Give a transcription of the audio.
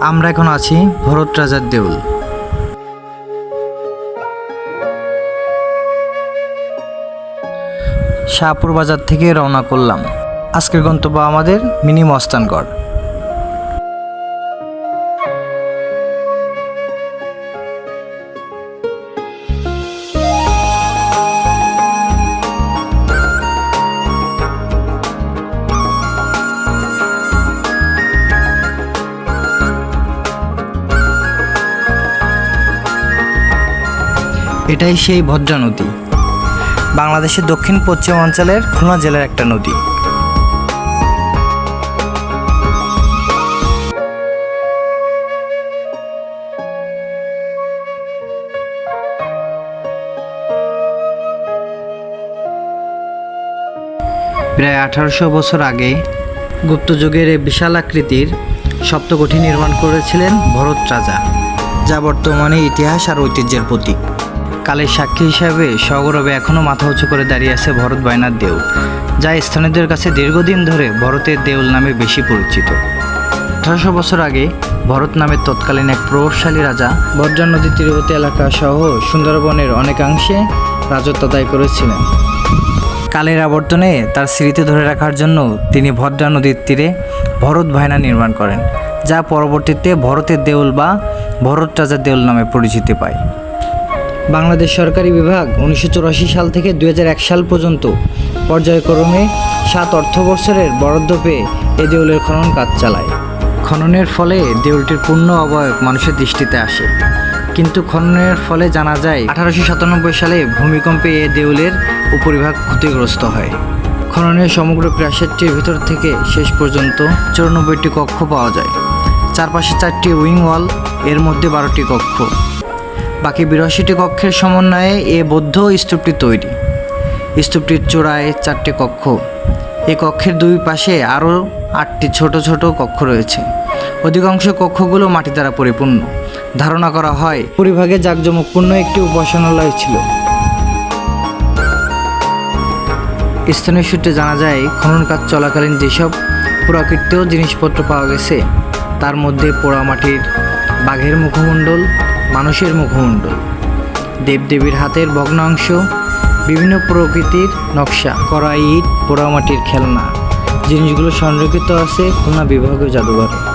আমরা এখন আছি ভরত রাজার দেউল। শাহপুর বাজার থেকে রওনা করলাম। আজকের গন্তব্য আমাদের মিনি মস্তানগড়। এটাই সেই ভদ্রা নদী। বাংলাদেশের দক্ষিণ পশ্চিম অঞ্চলের খুলনা জেলার একটা নদী। প্রায় আঠারোশো বছর আগে গুপ্তযুগের এই বিশাল আকৃতির সপ্তকঠি নির্মাণ করেছিলেন ভরত রাজা, যা বর্তমানে ইতিহাস আর ঐতিহ্যের প্রতীক। কালের সাক্ষী হিসাবে সগৌরবে এখনও মাথা উঁচু করে দাঁড়িয়ে আছে ভরত বায়নার দেউল, যা স্থানীয়দের কাছে দীর্ঘদিন ধরে ভরতের দেউল নামে বেশি পরিচিত। আঠারোশো বছর আগে ভরত নামের তৎকালীন এক প্রভাবশালী রাজা বর্জা নদীর তীরবর্তী এলাকা সহ সুন্দরবনের অনেকাংশে রাজত্ব আদায় করেছিলেন। কালের আবর্তনে তার স্মৃতি ধরে রাখার জন্য তিনি ভদ্রা নদীর তীরে ভরত ভাইনা নির্মাণ করেন, যা পরবর্তীতে ভরতের দেউল বা ভরত রাজার দেউল নামে পরিচিতি পায়। বাংলাদেশ সরকারি বিভাগ উনিশশো চুরাশি সাল থেকে দুই হাজার এক সাল পর্যন্ত পর্যায়ক্রমে সাত অর্থবৎসরের বরাদ্দ পেয়ে এ দেউলের খনন কাজ চালায়। খননের ফলে দেউলটির পূর্ণ অবয়ব মানুষের দৃষ্টিতে আসে। কিন্তু খননের ফলে জানা যায়, আঠারোশো সাতানব্বই সালে ভূমিকম্পে এ দেউলের উপরিভাগ ক্ষতিগ্রস্ত হয়। খননের সমগ্র প্রাসাদটির ভিতর থেকে শেষ পর্যন্ত চুরানব্বইটি কক্ষ পাওয়া যায়। চারপাশে চারটি উইং ওয়াল এর মধ্যে বারোটি কক্ষ। বাকি বিরাশিটি কক্ষের সমন্বয়ে এ বৌদ্ধ স্তূপটি তৈরি। স্তূপটির চূড়ায় চারটি কক্ষ। এই কক্ষের দুই পাশে আরও আটটি ছোট ছোট কক্ষ রয়েছে। অধিকাংশ কক্ষগুলো মাটি দ্বারা পরিপূর্ণ। ধারণা করা হয়, পরিভাগে জাঁকজমকপূর্ণ একটি উপাসনালয় ছিল। স্থানীয় সূত্রে জানা যায়, খনন কাজ চলাকালীন যেসব পুরাকৃতীয় জিনিসপত্র পাওয়া গেছে, তার মধ্যে পোড়ামাটির বাঘের মুখমণ্ডল মানুষের মুখমণ্ডল দেবদেবীর হাতের ভগ্নাংশ, বিভিন্ন প্রকৃতির নকশা করা ইট পোড়ামাটির খেলনা। জিনিসগুলো সংরক্ষিত আছে খুলনা বিভাগীয় জাদুঘরে।